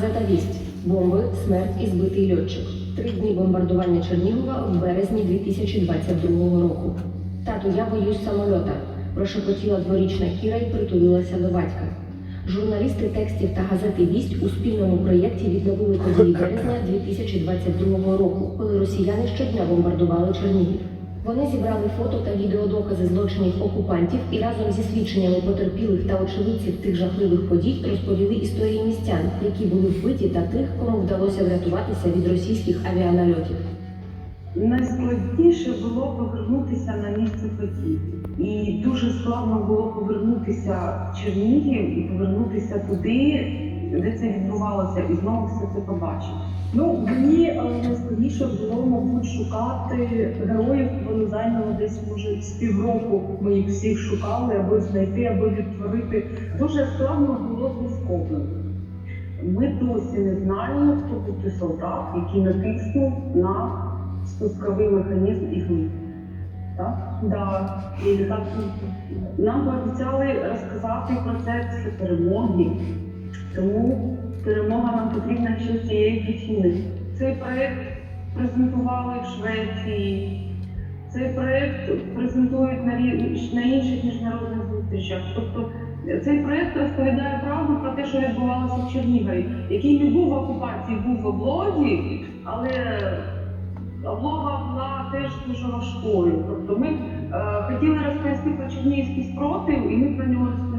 газета Вість. Бомби, смерть і збитий льотчик. Три дні бомбардування Чернігова в березні 2022 року. Тату, я боюсь самольота. Прошепотіла дворічна Кіра і притулилася до батька. Журналісти текстів та газети Вість у спільному проєкті відновили події березня 2022 року, коли росіяни щодня бомбардували Чернігів. Вони зібрали фото та відеодокази злочинів окупантів і разом зі свідченнями потерпілих та очевидців тих жахливих подій розповіли історії містян, які були вбиті, та тих, кому вдалося врятуватися від російських авіанальотів. Найскладніше було повернутися на місце подій. І дуже складно було повернутися в Чернігів і повернутися туди, де це відбувалося, і знову все це побачити. Ну, мені е, найскладніше було, мабуть, шукати героїв. Вони зайняло десь, може, з півроку. Ми їх всіх шукали, аби знайти, аби відтворити. Дуже складно було з. Ми досі не знаємо, хто був той солдат, який натиснув на спусковий механізм і глиб. Так? Да. І так нам пообіцяли розказати про це після перемоги. Тому перемога нам потрібна ще з цієї причини. Цей проект презентували в Швеції. Цей проект презентують на, на інших міжнародних зустрічах. Тобто цей проект розповідає правду про що відбувалося в Чернігові, який не був в окупації, був в облогі, але облога була теж дуже важкою. Тобто ми е, хотіли розповісти про Чернігівський спротив, і ми про нього розповіли.